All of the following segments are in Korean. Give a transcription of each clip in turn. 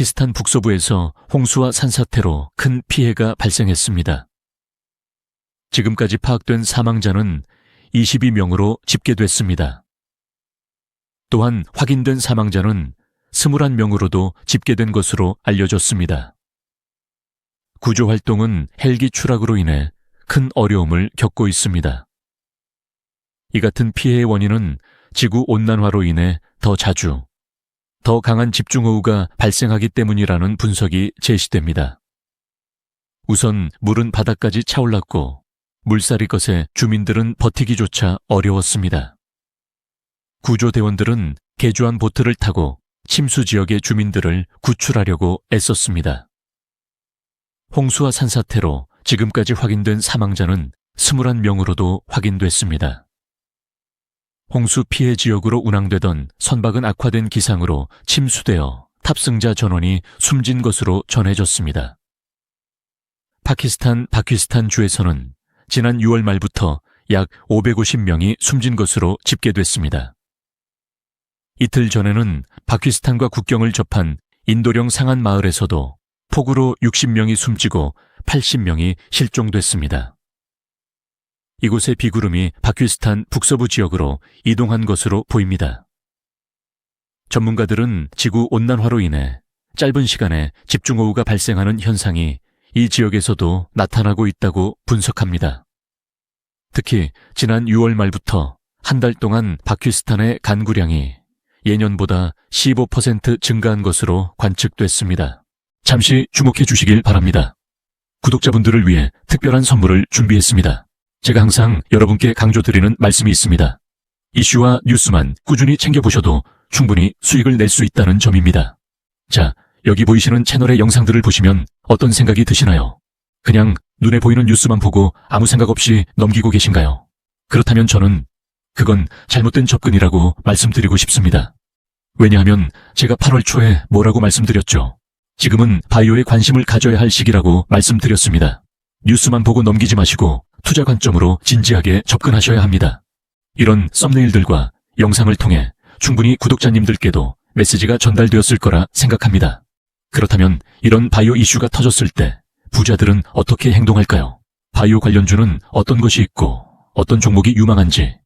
파키스탄 북서부에서 홍수와 산사태로 큰 피해가 발생했습니다. 지금까지 파악된 사망자는 22명으로 집계됐습니다. 또한 확인된 사망자는 21명으로도 집계된 것으로 알려졌습니다. 구조 활동은 헬기 추락으로 인해 큰 어려움을 겪고 있습니다. 이 같은 피해의 원인은 지구 온난화로 인해 더 자주, 더 강한 집중호우가 발생하기 때문이라는 분석이 제시됩니다. 우선 물은 바닥까지 차올랐고 물살이 것에 주민들은 버티기조차 어려웠습니다. 구조대원들은 개조한 보트를 타고 침수 지역의 주민들을 구출하려고 애썼습니다. 홍수와 산사태로 지금까지 확인된 사망자는 21명으로도 확인됐습니다. 홍수 피해 지역으로 운항되던 선박은 악화된 기상으로 침수되어 탑승자 전원이 숨진 것으로 전해졌습니다. 파키스탄 바퀴스탄 주에서는 지난 6월 말부터 약 550명이 숨진 것으로 집계됐습니다. 이틀 전에는 파키스탄과 국경을 접한 인도령 상한 마을에서도 폭우로 60명이 숨지고 80명이 실종됐습니다. 이곳의 비구름이 파키스탄 북서부 지역으로 이동한 것으로 보입니다. 전문가들은 지구 온난화로 인해 짧은 시간에 집중호우가 발생하는 현상이 이 지역에서도 나타나고 있다고 분석합니다. 특히 지난 6월 말부터 한 달 동안 파키스탄의 간구량이 예년보다 15% 증가한 것으로 관측됐습니다. 잠시 주목해 주시길 바랍니다. 구독자분들을 위해 특별한 선물을 준비했습니다. 제가 항상 여러분께 강조드리는 말씀이 있습니다. 이슈와 뉴스만 꾸준히 챙겨보셔도 충분히 수익을 낼 수 있다는 점입니다. 자, 여기 보이시는 채널의 영상들을 보시면 어떤 생각이 드시나요? 그냥 눈에 보이는 뉴스만 보고 아무 생각 없이 넘기고 계신가요? 그렇다면 저는 그건 잘못된 접근이라고 말씀드리고 싶습니다. 왜냐하면 제가 8월 초에 뭐라고 말씀드렸죠? 지금은 바이오에 관심을 가져야 할 시기라고 말씀드렸습니다. 뉴스만 보고 넘기지 마시고 투자 관점으로 진지하게 접근하셔야 합니다. 이런 썸네일들과 영상을 통해 충분히 구독자님들께도 메시지가 전달되었을 거라 생각합니다. 그렇다면 이런 바이오 이슈가 터졌을 때 부자들은 어떻게 행동할까요? 바이오 관련주는 어떤 것이 있고 어떤 종목이 유망한지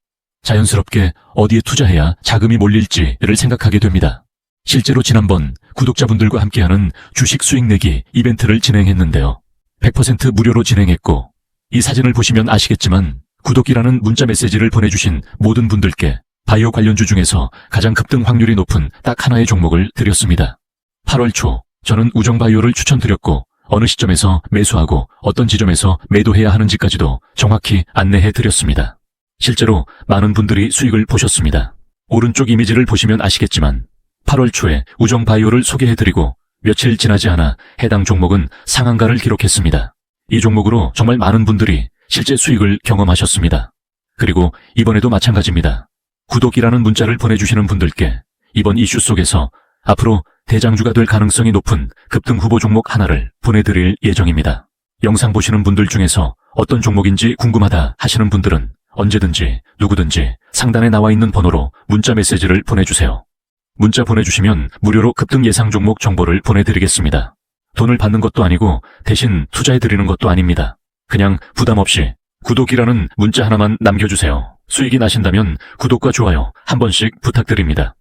자연스럽게 어디에 투자해야 자금이 몰릴지를 생각하게 됩니다. 실제로 지난번 구독자분들과 함께하는 주식 수익 내기 이벤트를 진행했는데요. 100% 무료로 진행했고 이 사진을 보시면 아시겠지만 구독이라는 문자 메시지를 보내주신 모든 분들께 바이오 관련주 중에서 가장 급등 확률이 높은 딱 하나의 종목을 드렸습니다. 8월 초 저는 우정바이오를 추천드렸고 어느 시점에서 매수하고 어떤 지점에서 매도해야 하는지까지도 정확히 안내해 드렸습니다. 실제로 많은 분들이 수익을 보셨습니다. 오른쪽 이미지를 보시면 아시겠지만 8월 초에 우정바이오를 소개해 드리고 며칠 지나지 않아 해당 종목은 상한가를 기록했습니다. 이 종목으로 정말 많은 분들이 실제 수익을 경험하셨습니다. 그리고 이번에도 마찬가지입니다. 구독이라는 문자를 보내주시는 분들께 이번 이슈 속에서 앞으로 대장주가 될 가능성이 높은 급등 후보 종목 하나를 보내드릴 예정입니다. 영상 보시는 분들 중에서 어떤 종목인지 궁금하다 하시는 분들은 언제든지 누구든지 상단에 나와 있는 번호로 문자 메시지를 보내주세요. 문자 보내주시면 무료로 급등 예상 종목 정보를 보내드리겠습니다. 돈을 받는 것도 아니고 대신 투자해드리는 것도 아닙니다. 그냥 부담 없이 구독이라는 문자 하나만 남겨주세요. 수익이 나신다면 구독과 좋아요 한 번씩 부탁드립니다.